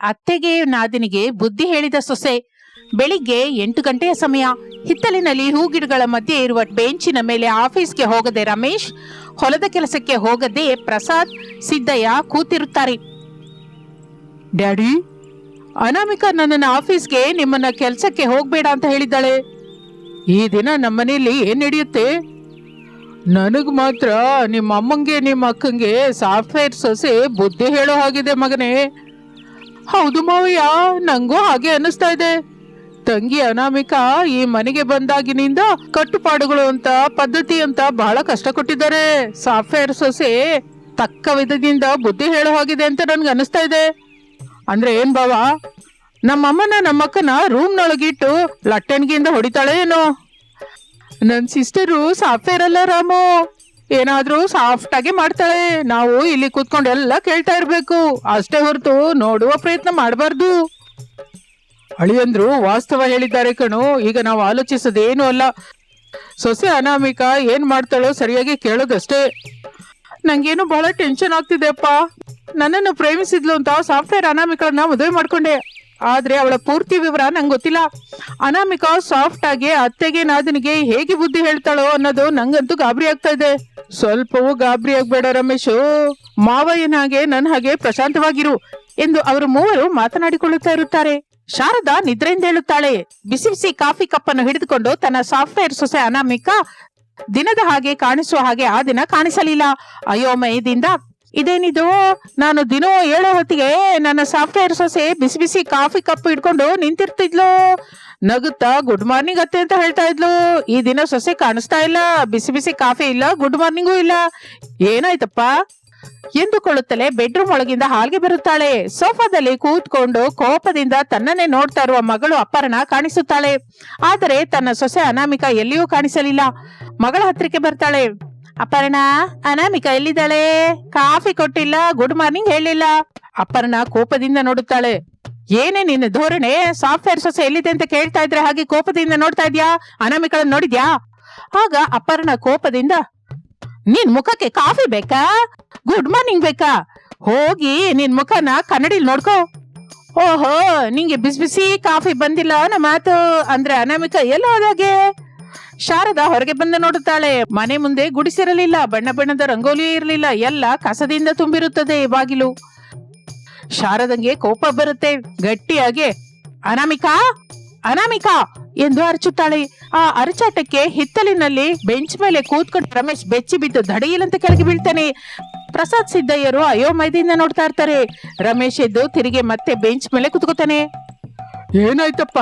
ಅತ್ತೆಗೆ ನಾದಿನಿಗೆ ಬುದ್ಧಿ ಹೇಳಿದ ಸೊಸೆ, ಬೆಳಿಗ್ಗೆ ಎಂಟು ಗಂಟೆಯ ಸಮಯ ಹಿತ್ತಲಿನಲ್ಲಿ ಹೂಗಿಡಗಳ ಮಧ್ಯೆ ಇರುವ ಬೆಂಚಿನ ಮೇಲೆ ಆಫೀಸ್ಗೆ ಹೋಗದೆ ರಮೇಶ್, ಹೊಲದ ಕೆಲಸಕ್ಕೆ ಹೋಗದೆ ಪ್ರಸಾದ್, ಸಿದ್ದಯ್ಯ ಕೂತಿರುತ್ತಾರೆ. ಡ್ಯಾಡಿ, ಅನಾಮಿಕಾ ನನ್ನನ್ನು ಆಫೀಸ್ಗೆ ನಿಮ್ಮನ್ನ ಕೆಲಸಕ್ಕೆ ಹೋಗ್ಬೇಡ ಅಂತ ಹೇಳಿದ್ದಾಳೆ. ಈ ದಿನ ನಮ್ಮನೇಲಿ ಏನ್ ನಡೆಯುತ್ತೆ? ನನಗ್ ಮಾತ್ರ ನಿಮ್ಮ ಅಮ್ಮಂಗೆ ನಿಮ್ಮ ಅಕ್ಕಂಗೆ ಸಾಫ್ಟ್ವೇರ್ ಸೊಸೆ ಬುದ್ಧಿ ಹೇಳೋ ಹಾಗಿದೆ ಮಗನೇ. ಹೌದು ಮಾವಯ್ಯ ನಂಗೂ ಹಾಗೆ ಅನ್ನಿಸ್ತಾ ಇದೆ. ತಂಗಿ ಅನಾಮಿಕಾ ಈ ಮನೆಗೆ ಬಂದಾಗಿನಿಂದ ಕಟ್ಟುಪಾಡುಗಳು ಅಂತ, ಪದ್ಧತಿ ಅಂತ ಬಹಳ ಕಷ್ಟ ಕೊಟ್ಟಿದ್ದಾರೆ ಸಾಫ್ಟ್ವೇರ್ ಸೊಸೆ ತಕ್ಕ ವಿಧದಿಂದ ಬುದ್ಧಿ ಹೇಳೋ ಹಾಗಿದೆ ಅಂತ ನನ್ಗೆ ಅನಿಸ್ತಾ ಇದೆ. ಅಂದ್ರೆ ಏನ್ ಬಾವ ನಮ್ಮಮ್ಮನ ನಮ್ಮಕ್ಕನ ರೂಮ್ನೊಳಗಿಟ್ಟು ಲಟ್ಟಣಿಗೆಯಿಂದ ಹೊಡಿತಾಳೆ ಏನೋ ನನ್ನ ಸಿಸ್ಟರು ಸಾಫ್ಟ್ವೇರ್ ಅಲ್ಲ ರಾಮು. ಏನಾದ್ರೂ ಸಾಫ್ಟ್ ಆಗಿ ಮಾಡ್ತಾಳೆ. ನಾವು ಇಲ್ಲಿ ಕೂತ್ಕೊಂಡು ಎಲ್ಲ ಕೇಳ್ತಾ ಇರಬೇಕು. ಅಷ್ಟೇ ಹೊರತು ನೋಡುವ ಪ್ರಯತ್ನ ಮಾಡಬಾರ್ದು. ಅಳಿಯಂದ್ರು ವಾಸ್ತವ ಹೇಳಿದ್ದಾರೆ ಕಣು. ಈಗ ನಾವು ಆಲೋಚಿಸೋದೇನು ಅಲ್ಲ. ಸೊಸೆ ಅನಾಮಿಕ ಏನು ಮಾಡ್ತಾಳೋ ಸರಿಯಾಗಿ ಕೇಳೋದಷ್ಟೇ. ನಂಗೇನು ಬಹಳ ಟೆನ್ಷನ್ ಆಗ್ತಿದೆ ಅಪ್ಪ. ನನ್ನನ್ನು ಪ್ರೇಮಿಸಿದ್ಲು ಅಂತ ಸಾಫ್ಟ್ವೇರ್ ಅನಾಮಿಕಳನ್ನ ಮದುವೆ ಮಾಡ್ಕೊಂಡೆ. ಆದ್ರೆ ಅವಳ ಪೂರ್ತಿ ವಿವರ ನಂಗೆ ಗೊತ್ತಿಲ್ಲ. ಅನಾಮಿಕಾ ಸಾಫ್ಟ್ ಆಗಿ ಅತ್ತೆಗೆ ನಾದನಿಗೆ ಹೇಗೆ ಬುದ್ಧಿ ಹೇಳ್ತಾಳೋ ಅನ್ನೋದು ನಂಗಂತೂ ಗಾಬರಿ ಆಗ್ತಾ ಇದೆ. ಸ್ವಲ್ಪವೂ ಗಾಬರಿ ಆಗ್ಬೇಡ ರಮೇಶ್. ಮಾವಯ್ಯನ ಹಾಗೆ ನನ್ನ ಹಾಗೆ ಪ್ರಶಾಂತವಾಗಿರು ಎಂದು ಅವರು ಮೂವರು ಮಾತನಾಡಿಕೊಳ್ಳುತ್ತಾ ಇರುತ್ತಾರೆ. ಶಾರದಾ ನಿದ್ರೆಯಿಂದ ಹೇಳುತ್ತಾಳೆ. ಬಿಸಿ ಬಿಸಿ ಕಾಫಿ ಕಪ್ಪನ್ನು ಹಿಡಿದುಕೊಂಡು ತನ್ನ ಸಾಫ್ಟ್ವೇರ್ ಸೊಸೆ ಅನಾಮಿಕ ದಿನದ ಹಾಗೆ ಕಾಣಿಸುವ ಹಾಗೆ ಆ ದಿನ ಕಾಣಿಸಲಿಲ್ಲ. ಅಯೋಮಯದಿಂದ ಇದೇನಿದು? ನಾನು ದಿನೋ ಏಳೋ ಹೊತ್ತಿಗೆ ನನ್ನ ಸಾಫ್ಟ್ವೇರ್ ಸೊಸೆ ಬಿಸಿ ಬಿಸಿ ಕಾಫಿ ಕಪ್ ಹಿಡ್ಕೊಂಡು ನಿಂತಿರ್ತಿದ್ಲು. ನಗುತ್ತಾ ಗುಡ್ ಮಾರ್ನಿಂಗ್ ಅತ್ತೆ ಅಂತ ಹೇಳ್ತಾ ಇದ್ಲು. ಈ ದಿನ ಸೊಸೆ ಕಾಣಿಸ್ತಾ ಇಲ್ಲ, ಬಿಸಿ ಬಿಸಿ ಕಾಫಿ ಇಲ್ಲ ಗುಡ್ ಮಾರ್ನಿಂಗೂ ಇಲ್ಲ. ಏನಾಯ್ತಪ್ಪ? ಎಂದುಕೊಳ್ಳುತ್ತಲೇ ಬೆಡ್ರೂಮ್ ಒಳಗಿಂದ ಹಾಲ್ಗೆ ಬರುತ್ತಾಳೆ. ಸೋಫಾದಲ್ಲಿ ಕೂತ್ಕೊಂಡು ಕೋಪದಿಂದ ತನ್ನನ್ನೇ ನೋಡ್ತಾ ಇರುವ ಮಗಳು ಅಪರ್ಣ ಕಾಣಿಸುತ್ತಾಳೆ. ಆದರೆ ತನ್ನ ಸೊಸೆ ಅನಾಮಿಕಾ ಎಲ್ಲಿಯೂ ಕಾಣಿಸಲಿಲ್ಲ. ಮಗಳ ಹತ್ತಿರಕ್ಕೆ ಬರ್ತಾಳೆ. ಅಪರ್ಣ ಅನಾಮಿಕ ಎಲ್ಲಿದ್ದಾಳೆ? ಕಾಫಿ ಕೊಟ್ಟಿಲ್ಲ ಗುಡ್ ಮಾರ್ನಿಂಗ್ ಹೇಳಿಲ್ಲ. ಅಪರ್ಣ ಕೋಪದಿಂದ ನೋಡುತ್ತಾಳೆ. ಏನೇ ನಿನ್ನ ಧೋರಣೆ ಸಾಫ್ಟ್ವೇರ್ ಸೊಸೆ ಎಲ್ಲಿದೆ ಅಂತ ಕೇಳ್ತಾ ಇದ್ರೆ ಹಾಗೆ ಕೋಪದಿಂದ ನೋಡ್ತಾ ಇದ್ಯಾ? ಅನಾಮಿಕಳನ್ನ ನೋಡಿದ್ಯಾ? ಆಗ ಅಪರ್ಣ ಕೋಪದಿಂದ, ನಿನ್ ಮುಖಕ್ಕೆ ಕಾಫಿ ಬೇಕಾ? ಗುಡ್ ಮಾರ್ನಿಂಗ್ ಬೇಕಾ? ಹೋಗಿ ನಿನ್ ಮುಖನ ಕನ್ನಡಿಲ್ ನೋಡ್ಕೋ. ಓಹೋ, ನಿಂಗೆ ಬಿಸಿ ಬಿಸಿ ಕಾಫಿ ಬಂದಿಲ್ಲ ಅನ್ನೋ ಮಾತು? ಅಂದ್ರೆ ಅನಾಮಿಕ, ಎಲ್ಲ ಹೋದಾಗೆ ಶಾರದಾ ಹೊರಗೆ ಬಂದು ನೋಡುತ್ತಾಳೆ. ಮನೆ ಮುಂದೆ ಗುಡಿಸಿರಲಿಲ್ಲ. ಬಣ್ಣ ಬಣ್ಣದ ರಂಗೋಲಿ ಇರಲಿಲ್ಲ. ಎಲ್ಲ ಕಸದಿಂದ ತುಂಬಿರುತ್ತದೆ ಬಾಗಿಲು. ಶಾರದಂಗೆ ಕೋಪ ಬರುತ್ತೆ. ಗಟ್ಟಿಯಾಗಿ, ಅನಾಮಿಕಾ ಅನಾಮಿಕಾ ಎಂದು ಅರಚುತ್ತಾಳೆ. ಆ ಅರಚಾಟಕ್ಕೆ ಹಿತ್ತಲಿನಲ್ಲಿ ಬೆಂಚ್ ಮೇಲೆ ಕೂತ್ಕೊಂಡು ರಮೇಶ್ ಬೆಚ್ಚಿ ಬಿದ್ದು ದಡಿಯಲಂತ ಕೆಳಗೆ ಬೀಳ್ತಾನೆ. ಪ್ರಸಾದ್ ಸಿದ್ದಯ್ಯರು ಅಯೋಮಯದಿಂದ ನೋಡ್ತಾ ಇರ್ತಾರೆ. ರಮೇಶ್ ಎದ್ದು ತಿರುಗಿ ಮತ್ತೆ ಬೆಂಚ್ ಮೇಲೆ ಕುತ್ಕೋತಾನೆ. ಏನಾಯ್ತಪ್ಪ?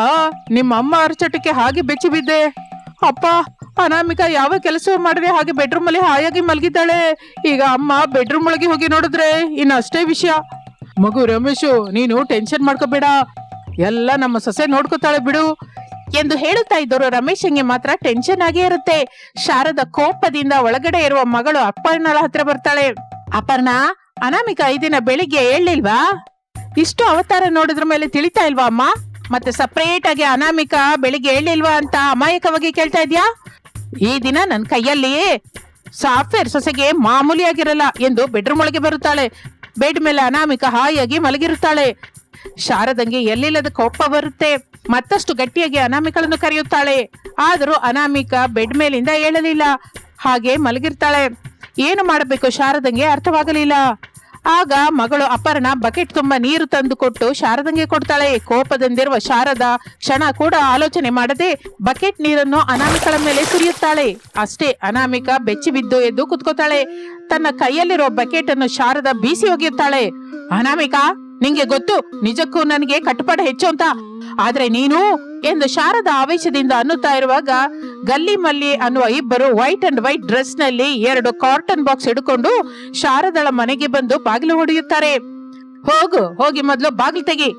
ನಿಮ್ಮ ಅಮ್ಮ ಅರಚಾಟಕ್ಕೆ ಹಾಗೆ ಬೆಚ್ಚಿ ಬಿದ್ದೆ. ಅಪ್ಪ, ಅನಾಮಿಕಾ ಯಾವ ಕೆಲಸ ಮಾಡಿದ್ರೆ ಹಾಗೆ ಬೆಡ್ರೂಮ್ ಅಲ್ಲಿ ಹಾಯಾಗಿ ಮಲಗಿದ್ದಾಳೆ. ಈಗ ಅಮ್ಮ ಬೆಡ್ರೂಮ್ ಒಳಗೆ ಹೋಗಿ ನೋಡಿದ್ರೆ ಇನ್ನು ಅಷ್ಟೇ ವಿಷಯ. ಮಗು ರಮೇಶು, ನೀನು ಟೆನ್ಷನ್ ಮಾಡ್ಕೋಬೇಡ. ಎಲ್ಲ ನಮ್ಮ ಸೊಸೆ ನೋಡ್ಕೋತಾಳೆ ಬಿಡು. ಎಂದು ಹೇಳುತ್ತಾ ಇದ್ದರು ರಮೇಶಂಗೆ ಮಾತ್ರ ಟೆನ್ಷನ್ ಆಗೇ ಇರುತ್ತೆ. ಶಾರದ ಕೋಪದಿಂದ ಒಳಗಡೆ ಇರುವ ಮಗಳು ಅಪ್ಪಣ್ಣಳ ಹತ್ರ ಬರ್ತಾಳೆ. ಅಪರ್ಣ, ಅನಾಮಿಕ ಐದಿನ ದಿನ ಬೆಳಿಗ್ಗೆ ಹೇಳಿಲ್ವಾ ಇಷ್ಟು ಅವತಾರ ನೋಡಿದ್ರ ಮೇಲೆ ತಿಳಿತಾ ಇಲ್ವಾ ಅಮ್ಮ? ಮತ್ತೆ ಸಪರೇಟ್ ಆಗಿ ಅನಾಮಿಕ ಬೆಳಿಗ್ಗೆ ಹೇಳಿಲ್ವಾ ಅಂತ ಅಮಾಯಕವಾಗಿ ಕೇಳ್ತಾ ಇದ್ಯಾ? ಈ ದಿನ ನನ್ನ ಕೈಯಲ್ಲಿ ಸಾಫ್ಟ್ವೇರ್ ಸೊಸೆಗೆ ಮಾಮೂಲಿಯಾಗಿರಲ್ಲ ಎಂದು ಬೆಡ್ರೂಮ್ ಒಳಗೆ ಬರುತ್ತಾಳೆ. ಬೆಡ್ ಮೇಲೆ ಅನಾಮಿಕ ಹಾಯಾಗಿ ಮಲಗಿರುತ್ತಾಳೆ. ಶಾರದಂಗೆ ಎಲ್ಲಿಲ್ಲದ ಕೋಪ ಬರುತ್ತೆ. ಮತ್ತಷ್ಟು ಗಟ್ಟಿಯಾಗಿ ಅನಾಮಿಕಳನ್ನು ಕರೆಯುತ್ತಾಳೆ. ಆದರೂ ಅನಾಮಿಕ ಬೆಡ್ ಮೇಲಿಂದ ಏಳಲಿಲ್ಲ. ಹಾಗೆ ಮಲಗಿರ್ತಾಳೆ. ಏನು ಮಾಡಬೇಕು ಶಾರದಂಗೆ ಅರ್ಥವಾಗಲಿಲ್ಲ. ಆಗ ಮಗಳು ಅಪರ್ಣ ಬಕೆಟ್ ತುಂಬಾ ನೀರು ತಂದು ಕೊಟ್ಟು ಶಾರದಂಗೆ ಕೊಡ್ತಾಳೆ. ಕೋಪದಂದಿರುವ ಶಾರದ ಕ್ಷಣ ಕೂಡ ಆಲೋಚನೆ ಮಾಡದೆ ಬಕೆಟ್ ನೀರನ್ನು ಅನಾಮಿಕಳ ಮೇಲೆ ಸುರಿಯುತ್ತಾಳೆ. ಅಷ್ಟೇ ಅನಾಮಿಕ ಬೆಚ್ಚಿ ಬಿದ್ದು ಎದ್ದು ಕುತ್ಕೋತಾಳೆ. ತನ್ನ ಕೈಯಲ್ಲಿರೋ ಬಕೆಟ್ ಅನ್ನು ಶಾರದ ಬೀಸಿ ಒಗೆಯುತ್ತಾಳೆ ಅನಾಮಿಕಾ, ನಿಂಗೆ ಗೊತ್ತು, ನಿಜಕ್ಕೂ ನನಗೆ ಕಟ್ಟುಪಾಡು ಹೆಚ್ಚು ಅಂತ. ಆದ್ರೆ ನೀನು ಎಂದು ಶಾರದ ಆವೇಶದಿಂದ ಅನ್ನುತ್ತಾ ಇರುವಾಗ ಗಲ್ಲಿ ಮಲ್ಲಿ ಅನ್ನುವ ಇಬ್ಬರು ವೈಟ್ ಅಂಡ್ ವೈಟ್ ಡ್ರೆಸ್ನಲ್ಲಿ ಎರಡು ಕಾಟನ್ ಬಾಕ್ಸ್ ಹಿಡ್ಕೊಂಡು ಶಾರದಳ ಮನೆಗೆ ಬಂದು ಬಾಗಿಲು ಹೊಡೆಯುತ್ತಾರೆ. ಹೋಗು, ಹೋಗಿ ಮೊದಲು ಬಾಗಿಲು ತೆಗಿ.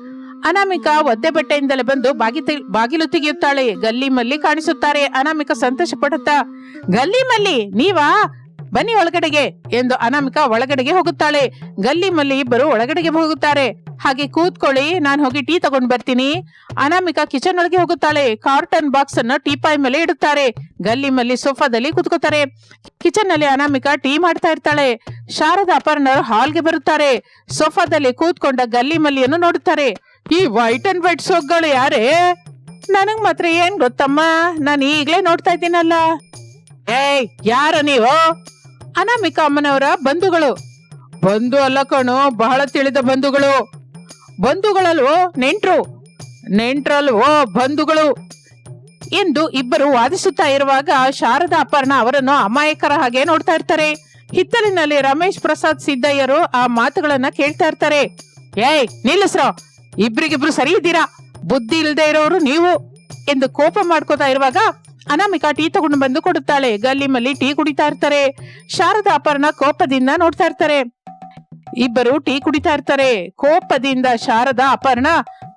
ಅನಾಮಿಕಾ ಒದ್ದೆ ಬಟ್ಟೆಯಿಂದಲೇ ಬಂದು ಬಾಗಿ ಬಾಗಿಲು ತೆಗೆಯುತ್ತಾಳೆ. ಗಲ್ಲಿ ಮಲ್ಲಿ ಕಾಣಿಸುತ್ತಾರೆ. ಅನಾಮಿಕಾ ಸಂತೋಷ ಪಡುತ್ತಾ ಗಲ್ಲಿ ಮಲ್ಲಿ ನೀವಾ? ಬನ್ನಿ ಒಳಗಡೆಗೆ ಎಂದು ಅನಾಮಿಕಾ ಒಳಗಡೆಗೆ ಹೋಗುತ್ತಾಳೆ. ಗಲ್ಲಿ ಮಲ್ಲಿ ಇಬ್ಬರು ಒಳಗಡೆಗೆ ಹೋಗುತ್ತಾರೆ. ಹಾಗೆ ಕೂತ್ಕೊಳ್ಳಿ, ನಾನು ಹೋಗಿ ಟೀ ತಗೊಂಡು ಬರ್ತೀನಿ. ಅನಾಮಿಕಾ ಕಿಚನ್ ಒಳಗೆ ಹೋಗುತ್ತಾಳೆ. ಕಾರ್ಟನ್ ಬಾಕ್ಸ್ ಅನ್ನು ಟೀಪಾಯ್ ಮೇಲೆ ಇಡುತ್ತಾರೆ. ಗಲ್ಲಿ ಮಲ್ಲಿ ಸೋಫಾದಲ್ಲಿ ಕೂತ್ಕೋತಾರೆ. ಕಿಚನ್ನಲ್ಲಿ ಅನಾಮಿಕಾ ಟೀ ಮಾಡ್ತಾ ಇರ್ತಾಳೆ. ಶಾರದಾ ಅಪರ್ಣರು ಹಾಲ್ಗೆ ಬರುತ್ತಾರೆ. ಸೋಫಾದಲ್ಲಿ ಕೂತ್ಕೊಂಡ ಗಲ್ಲಿ ಮಲ್ಲಿಯನ್ನು ನೋಡುತ್ತಾರೆ. ಈ ವೈಟ್ ಅಂಡ್ ವೈಟ್ ಸೋಗ್ಗಳು ಯಾರೇ? ನನಗ್ ಮಾತ್ರ ಏನ್ ಗೊತ್ತಮ್ಮ? ನಾನು ಈಗ್ಲೇ ನೋಡ್ತಾ ಇದ್ದೀನಲ್ಲ. ಏಯ್, ಯಾರ ನೀವು? ಅನಾಮಿಕಾ ಅಮ್ಮನವರ ಬಂಧುಗಳು. ಬಂಧು ಅಲ್ಲ ಕಣು, ಬಹಳ ತಿಳಿದ ಬಂಧುಗಳು. ಬಂಧುಗಳಲ್ವೋ ನೆಂಟ್ರು? ನೆಂಟ್ರಲ್ವೋ ಬಂಧುಗಳು? ಎಂದು ಇಬ್ಬರು ವಾದಿಸುತ್ತಾ ಇರುವಾಗ ಶಾರದಾ ಅಪರ್ಣ ಅವರನ್ನು ಅಮಾಯಕರ ಹಾಗೆ ನೋಡ್ತಾ ಇರ್ತಾರೆ. ಹಿತ್ತಲಿನಲ್ಲಿ ರಮೇಶ್ ಪ್ರಸಾದ್ ಸಿದ್ದಯ್ಯರು ಆ ಮಾತುಗಳನ್ನ ಕೇಳ್ತಾ ಇರ್ತಾರೆ. ಏಯ್, ನಿಲ್ಲಿಸ್ರ! ಇಬ್ರಿಗಿಬ್ರು ಸರಿ ಇದ್ದೀರಾ? ಬುದ್ಧಿ ಇಲ್ಲದೆ ಇರೋರು ನೀವು? ಎಂದು ಕೋಪ ಮಾಡ್ಕೋತಾ ಇರುವಾಗ ಅನಾಮಿಕಾ ಟೀ ತಗೊಂಡು ಬಂದು ಕೊಡುತ್ತಾಳೆ. ಗಲ್ಲಿ ಮಲ್ಲಿ ಟೀ ಕುಡಿತಾ ಇರ್ತಾರೆ. ಶಾರದಾ ಅಪರ್ಣ ಕೋಪದಿಂದ ನೋಡ್ತಾ ಇರ್ತಾರೆ. ಇಬ್ಬರು ಟೀ ಕುಡಿತಾ ಇರ್ತಾರೆ. ಕೋಪದಿಂದ ಶಾರದ, ಅಪರ್ಣ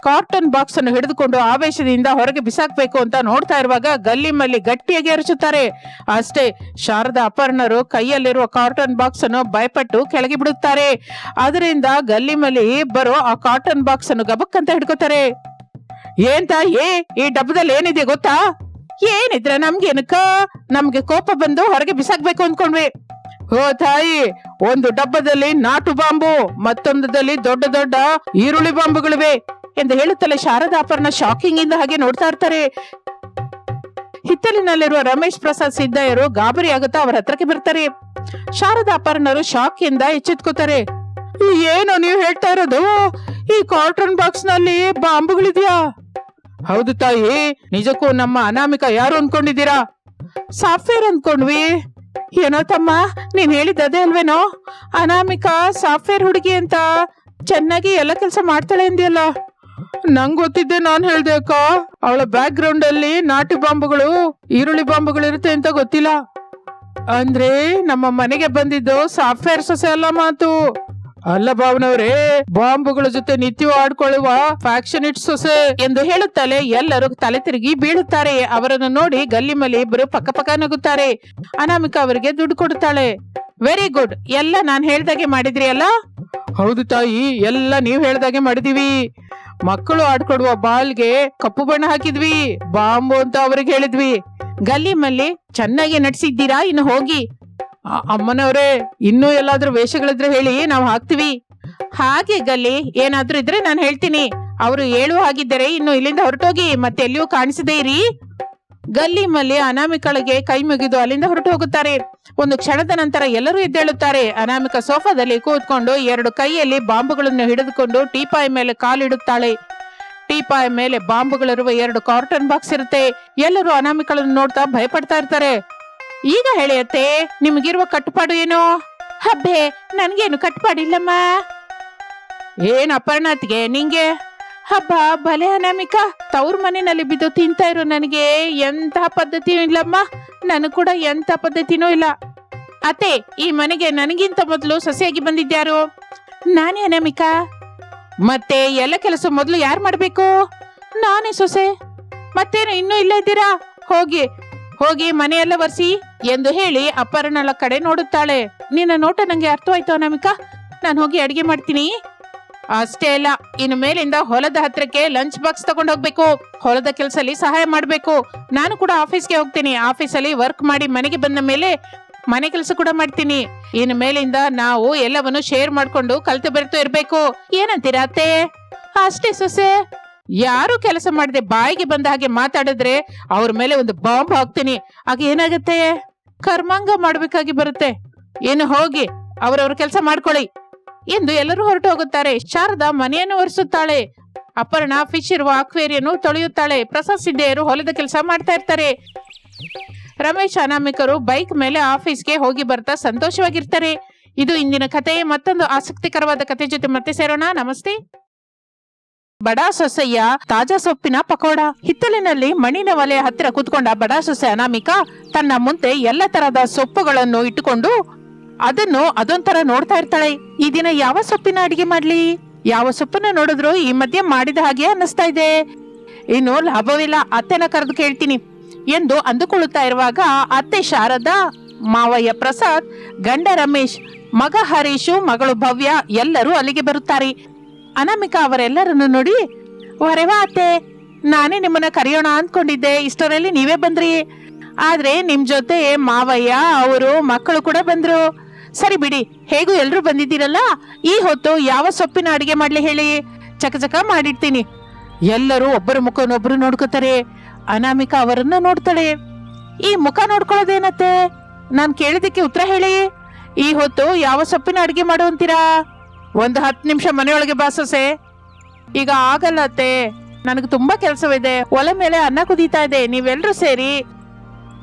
ಕಾಟನ್ ಬಾಕ್ಸ್ ಅನ್ನು ಹಿಡಿದುಕೊಂಡು ಆವೇಶದಿಂದ ಹೊರಗೆ ಬಿಸಾಕ್ಬೇಕು ಅಂತ ನೋಡ್ತಾ ಇರುವಾಗ ಗಲ್ಲಿ ಮಲ್ಲಿ ಗಟ್ಟಿಯಾಗಿ ಅರಚುತ್ತಾರೆ. ಅಷ್ಟೇ, ಶಾರದ, ಅಪರ್ಣರು ಕೈಯಲ್ಲಿರುವ ಕಾಟನ್ ಬಾಕ್ಸ್ ಅನ್ನು ಭಯಪಟ್ಟು ಕೆಳಗೆ ಬಿಡುತ್ತಾರೆ. ಅದರಿಂದ ಗಲ್ಲಿ ಮಲ್ಲಿ ಇಬ್ಬರು ಆ ಕಾಟನ್ ಬಾಕ್ಸ್ ಅನ್ನು ಗಬಕ್ ಅಂತ ಹಿಡ್ಕೋತಾರೆ. ಏಂತ ಏ ಈ ಡಬ್ಬದಲ್ಲಿ ಏನಿದೆ ಗೊತ್ತಾ? ಏನಿದ್ರೆ ನಮ್ಗೇನಕ್ಕ? ನಮ್ಗೆ ಕೋಪ ಬಂದು ಹೊರಗೆ ಬಿಸಾಕ್ಬೇಕು ಅಂದ್ಕೊಂಡ್ವಿ. ಹೋ ತಾಯಿ, ಒಂದು ಡಬ್ಬದಲ್ಲಿ ನಾಟು ಬಾಂಬು ಮತ್ತೊಂದದಲ್ಲಿ ದೊಡ್ಡ ದೊಡ್ಡ ಈರುಳ್ಳಿ ಬಾಂಬುಗಳಿವೆ ಎಂದು ಹೇಳುತ್ತಲೇ ಶಾರದಾಪರ್ಣ ಶಾಕಿಂಗ್ ಇಂದ ಹಾಗೆ ನೋಡ್ತಾ ಇರ್ತಾರೆ. ಹಿತ್ತಲಿನಲ್ಲಿರುವ ರಮೇಶ್ ಪ್ರಸಾದ್ ಸಿದ್ದಯ್ಯರು ಗಾಬರಿ ಆಗುತ್ತಾ ಅವರ ಹತ್ರಕ್ಕೆ ಬರ್ತಾರೆ. ಶಾರದಾ ಅಪರ್ಣರು ಶಾಕ್ ಇಂದ ಎಚ್ಚೆತ್ಕೋತಾರೆ. ಏನು ನೀವು ಹೇಳ್ತಾ ಇರೋದು? ಈ ಕಾಟನ್ ಬಾಕ್ಸ್ನಲ್ಲಿ ಬಾಂಬುಗಳಿದ್ಯಾ? ಹೌದು ತಾಯಿ, ನಿಜಕ್ಕೂ ನಮ್ಮ ಅನಾಮಿಕ ಯಾರು ಅನ್ಕೊಂಡಿದ್ದೀರಾ ಸಾಫ್ಟ್ವೇರ್ ಅನ್ಕೊಂಡ್ವಿ ಏನೋ ತಮ್ಮ, ನೀನ್ ಹೇಳಿದ ಅದೇ ಅಲ್ವೇನೋ? ಅನಾಮಿಕ, ಸಾಫ್ಟ್ವೇರ್ ಹುಡುಗಿ ಅಂತ ಚೆನ್ನಾಗಿ ಎಲ್ಲ ಕೆಲಸ ಮಾಡ್ತಾಳೆ ಅಂದಿಯಲ್ಲ. ನಂಗೆ ಗೊತ್ತಿದ್ದೆ ನಾನು ಹೇಳ್ದೆ ಅಕ್ಕ, ಅವಳ ಬ್ಯಾಕ್ ಗ್ರೌಂಡ್ ಅಲ್ಲಿ ನಾಟಿ ಬಾಂಬುಗಳು, ಈರುಳ್ಳಿ ಬಾಂಬುಗಳು ಇರುತ್ತೆ ಅಂತ ಗೊತ್ತಿಲ್ಲ. ಅಂದ್ರೆ ನಮ್ಮ ಮನೆಗೆ ಬಂದಿದ್ದು ಸಾಫ್ಟ್ವೇರ್ ಸೊಸೆ ಅಲ್ಲ ಮಾತು. ಅಲ್ಲ ಭಾವನವ್ರೆ, ಬಾಂಬುಗಳ ಜೊತೆ ನಿತ್ಯ ಆಡ್ಕೊಳ್ಳುವ ಫ್ಯಾಕ್ಷನ್ ಇಟ್ ಸೊಸೆ ಎಂದು ಹೇಳುತ್ತಲೇ ಎಲ್ಲರೂ ತಲೆ ತಿರುಗಿ ಬೀಳುತ್ತಾರೆ. ಅವರನ್ನು ನೋಡಿ ಗಲ್ಲಿ ಮಲ್ಲಿ ಇಬ್ಬರು ಪಕ್ಕ ಪಕ್ಕ ನಗುತ್ತಾರೆ. ಅನಾಮಿಕಾ ಅವರಿಗೆ ದುಡ್ಡು ಕೊಡುತ್ತಾಳೆ. ವೆರಿ ಗುಡ್ ಎಲ್ಲ ನಾನು ಹೇಳ್ದಾಗೆ ಮಾಡಿದ್ರಿ ಅಲ್ಲ? ಹೌದು ತಾಯಿ, ಎಲ್ಲ ನೀವ್ ಹೇಳ್ದಾಗೆ ಮಾಡಿದೀವಿ. ಮಕ್ಕಳು ಆಡ್ಕೊಡುವ ಬಾಲ್ಗೆ ಕಪ್ಪು ಬಣ್ಣ ಹಾಕಿದ್ವಿ. ಬಾಂಬು ಅಂತ ಅವ್ರಿಗೆ ಹೇಳಿದ್ವಿ. ಗಲ್ಲಿ ಮಲ್ಲಿ ಚೆನ್ನಾಗಿ ನಡ್ಸಿದ್ದೀರಾ ಇನ್ನು ಹೋಗಿ. ಅಮ್ಮನವ್ರೆ, ಇನ್ನೂ ಎಲ್ಲಾದ್ರೂ ವೇಷಗಳಿದ್ರೆ ಹೇಳಿ ನಾವು ಹಾಕ್ತಿವಿ. ಹಾಗೆ ಗಲ್ಲಿ, ಏನಾದ್ರೂ ಇದ್ರೆ ನಾನು ಹೇಳ್ತೀನಿ. ಅವರು ಹೇಳುವ ಹಾಗಿದ್ದರೆ ಇನ್ನು ಇಲ್ಲಿಂದ ಹೊರಟೋಗಿ ಮತ್ತೆ ಎಲ್ಲಿಯೂ ಕಾಣಿಸದೇ ಇರಿ. ಗಲ್ಲಿ ಮಲ್ಲಿ ಅನಾಮಿಕಳಿಗೆ ಕೈ ಮುಗಿದು ಅಲ್ಲಿಂದ ಹೊರಟು ಹೋಗುತ್ತಾರೆ. ಒಂದು ಕ್ಷಣದ ನಂತರ ಎಲ್ಲರೂ ಎದ್ದೇಳುತ್ತಾರೆ. ಅನಾಮಿಕ ಸೋಫಾದಲ್ಲಿ ಕೂತ್ಕೊಂಡು ಎರಡು ಕೈಯಲ್ಲಿ ಬಾಂಬುಗಳನ್ನು ಹಿಡಿದುಕೊಂಡು ಟೀಪಾಯ್ ಮೇಲೆ ಕಾಲಿಡುತ್ತಾಳೆ. ಟೀಪಾಯ್ ಮೇಲೆ ಬಾಂಬುಗಳಿರುವ ಎರಡು ಕಾರ್ಟನ್ ಬಾಕ್ಸ್ ಇರುತ್ತೆ. ಎಲ್ಲರೂ ಅನಾಮಿಕಳನ್ನು ನೋಡ್ತಾ ಭಯಪಡ್ತಾ ಇರ್ತಾರೆ. ಈಗ ಹೇಳಿ ಅತ್ತೆ ನಿಮಗಿರುವ ಕಟ್ಟುಪಾಡು ಏನು? ಹಬ್ಬೆ ನನ್ಗೇನು ಕಟ್ಟುಪಾಡಿಲ್ಲಮ್ಮ ಏನ್ ಅಪರ್ಣಾತ್ಗೆ ನಿಂಗೆ? ಹಬ್ಬ ಭಲೆ ಅನಾಮಿಕ, ತವ್ರ ಮನೆಯಲ್ಲಿ ಬಿದ್ದು ತಿಂತಾ ಇರೋ ನನಗೆ ಎಂತ ಪದ್ಧತಿ ಇಲ್ಲಮ್ಮ. ನನಗ್ ಕೂಡ ಎಂತ ಪದ್ಧತಿನೂ ಇಲ್ಲ. ಅತ್ತೆ, ಈ ಮನೆಗೆ ನನಗಿಂತ ಮೊದಲು ಸೊಸೆಯಾಗಿ ಬಂದಿದ್ಯಾರು ನಾನೇ ಅನಾಮಿಕಾ. ಮತ್ತೆ ಎಲ್ಲ ಕೆಲಸ ಮೊದಲು ಯಾರು ಮಾಡ್ಬೇಕು? ನಾನೇ ಸೊಸೆ. ಮತ್ತೇನು ಇನ್ನೂ ಇಲ್ಲ ಇದ್ದೀರಾ? ಹೋಗಿ ಹೋಗಿ ಮನೆಯೆಲ್ಲ ಬರ್ಸಿ ಎಂದು ಹೇಳಿ ಅಪರ್ಣಳ ಕಡೆ ನೋಡುತ್ತಾಳೆ. ನಿನ್ನ ನೋಟ ನಂಗೆ ಅರ್ಥವಾಯ್ತು ಅನಾಮಿಕಾ ನಾನು ಹೋಗಿ ಅಡಿಗೆ ಮಾಡ್ತೀನಿ. ಅಷ್ಟೇ ಅಲ್ಲ, ಇನ್ನು ಮೇಲಿಂದ ಹೊಲದ ಹತ್ರಕ್ಕೆ ಲಂಚ್ ಬಾಕ್ಸ್ ತಗೊಂಡ್ ಹೋಗ್ಬೇಕು ಹೊಲದ ಕೆಲಸಲ್ಲಿ ಸಹಾಯ ಮಾಡ್ಬೇಕು. ನಾನು ಕೂಡ ಆಫೀಸ್ಗೆ ಹೋಗ್ತೀನಿ. ಆಫೀಸಲ್ಲಿ ವರ್ಕ್ ಮಾಡಿ ಮನೆಗೆ ಬಂದ ಮೇಲೆ ಮನೆ ಕೆಲಸ ಕೂಡ ಮಾಡ್ತೀನಿ. ಇನ್ನು ಮೇಲಿಂದ ನಾವು ಎಲ್ಲವನ್ನು ಶೇರ್ ಮಾಡ್ಕೊಂಡು ಕಲ್ತು ಬೆರೆತು ಇರ್ಬೇಕು. ಏನಂತೀರಾ ಅತ್ತೆ? ಅಷ್ಟೇ ಸೊಸೆ. ಯಾರು ಕೆಲಸ ಮಾಡದೆ ಬಾಯಿಗೆ ಬಂದ ಹಾಗೆ ಮಾತಾಡಿದ್ರೆ ಅವ್ರ ಮೇಲೆ ಒಂದು ಬಾಂಬ್ ಹಾಕ್ತೀನಿ. ಆಗ ಏನಾಗುತ್ತೆ? ಕರ್ಮಾಂಗ ಮಾಡ್ಬೇಕಾಗಿ ಬರುತ್ತೆ. ಏನು ಹೋಗಿ ಅವ್ರವ್ರ ಕೆಲಸ ಮಾಡ್ಕೊಳ್ಳಿ. ಎಂದು ಎಲ್ಲರೂ ಹೊರಟು ಹೋಗುತ್ತಾರೆ. ಶಾರದಾ ಮನೆಯನ್ನು ಒರೆಸುತ್ತಾಳೆ. ಅಪರ್ಣ ಫಿಶ್ ಇರುವ ಅಕ್ವೇರಿಯನ್ನು ತೊಳೆಯುತ್ತಾಳೆ. ಪ್ರಸಾದ್ ಸಿದ್ದೆಯರು ಹೊಲದ ಕೆಲಸ ಮಾಡ್ತಾ ಇರ್ತಾರೆ. ರಮೇಶ್ ಅನಾಮಿಕರು ಬೈಕ್ ಮೇಲೆ ಆಫೀಸ್ಗೆ ಹೋಗಿ ಬರ್ತಾ ಸಂತೋಷವಾಗಿರ್ತಾರೆ. ಇದು ಇಂದಿನ ಕಥೆ ಮತ್ತೊಂದು ಆಸಕ್ತಿಕರವಾದ ಕಥೆ ಜೊತೆ ಮತ್ತೆ ಸೇರೋಣ. ನಮಸ್ತೆ. ಬಡಾ ಸೊಸೆಯ ತಾಜಾ ಸೊಪ್ಪಿನ ಪಕೋಡ. ಹಿತ್ತಲಿನಲ್ಲಿ ಮಣ್ಣಿನ ಒಲೆಯ ಹತ್ತಿರ ಕೂತ್ಕೊಂಡ ಬಡಾ ಸೊಸೆ ಅನಾಮಿಕಾ ತನ್ನ ಮುಂದೆ ಎಲ್ಲ ತರಹದ ಸೊಪ್ಪುಗಳನ್ನು ಇಟ್ಟುಕೊಂಡು ಅದನ್ನು ಅದೊಂಥರ ನೋಡ್ತಾ ಇರ್ತಾಳೆ. ಈ ದಿನ ಯಾವ ಸೊಪ್ಪಿನ ಅಡಿಗೆ ಮಾಡ್ಲಿ? ಯಾವ ಸೊಪ್ಪನ್ನ ನೋಡಿದ್ರು ಈ ಮಧ್ಯೆ ಮಾಡಿದ ಹಾಗೆ ಅನ್ನಿಸ್ತಾ ಇದೆ. ಇನ್ನು ಲಾಭವಿಲ್ಲ, ಅತ್ತೆನ ಕರೆದು ಕೇಳ್ತೀನಿ ಎಂದು ಅಂದುಕೊಳ್ಳುತ್ತಾ ಇರುವಾಗ ಅತ್ತೆ ಶಾರದಾ, ಮಾವಯ್ಯ ಪ್ರಸಾದ್, ಗಂಡ ರಮೇಶ್, ಮಗ ಹರೀಶು, ಮಗಳು ಭವ್ಯ ಎಲ್ಲರೂ ಅಲ್ಲಿಗೆ ಬರುತ್ತಾರೆ. ಅನಾಮಿಕಾ ಅವರೆಲ್ಲರನ್ನು ನೋಡಿ ವರೆವಾ ಅತ್ತೆ, ನಾನೇ ನಿಮ್ಮನ್ನ ಕರೆಯೋಣ ಅಂದ್ಕೊಂಡಿದ್ದೆ, ಇಷ್ಟರಲ್ಲಿ ನೀವೇ ಬಂದ್ರಿ. ಆದ್ರೆ ನಿಮ್ ಜೊತೆ ಮಾವಯ್ಯ, ಅವರು, ಮಕ್ಕಳು ಕೂಡ ಬಂದ್ರು. ಸರಿ ಬಿಡಿ, ಹೇಗೂ ಎಲ್ಲರೂ ಬಂದಿದ್ದೀರಲ್ಲ? ಈ ಹೊತ್ತು ಯಾವ ಸೊಪ್ಪಿನ ಅಡಿಗೆ ಮಾಡ್ಲಿ ಹೇಳಿ? ಚಕಚಕ ಮಾಡಿಡ್ತೀನಿ ಎಲ್ಲರೂ ಒಬ್ಬರ ಮುಖನೊಬ್ರು ನೋಡ್ಕೋತಾರೆ. ಅನಾಮಿಕಾ ಅವರನ್ನ ನೋಡ್ತಾಳೆ. ಈ ಮುಖ ನೋಡ್ಕೊಳ್ಳೋದೇನತ್ತೆ? ನಾನು ಕೇಳಿದಕ್ಕೆ ಉತ್ತರ ಹೇಳಿ. ಈ ಹೊತ್ತು ಯಾವ ಸೊಪ್ಪಿನ ಅಡಿಗೆ ಮಾಡು ಅಂತೀರಾ? ಒಂದು ಹತ್ತು ನಿಮಿಷ ಮನೆಯೊಳಗೆ ಬಾಸಸೆ ಈಗ ಆಗಲ್ಲ ಅತ್ತೆ. ನನಗೆ ತುಂಬಾ ಕೆಲಸವಿದೆ. ಒಲೆ ಮೇಲೆ ಅನ್ನ ಕುದೀತಾ ಇದೆ. ನೀವೆಲ್ಲರೂ ಸೇರಿ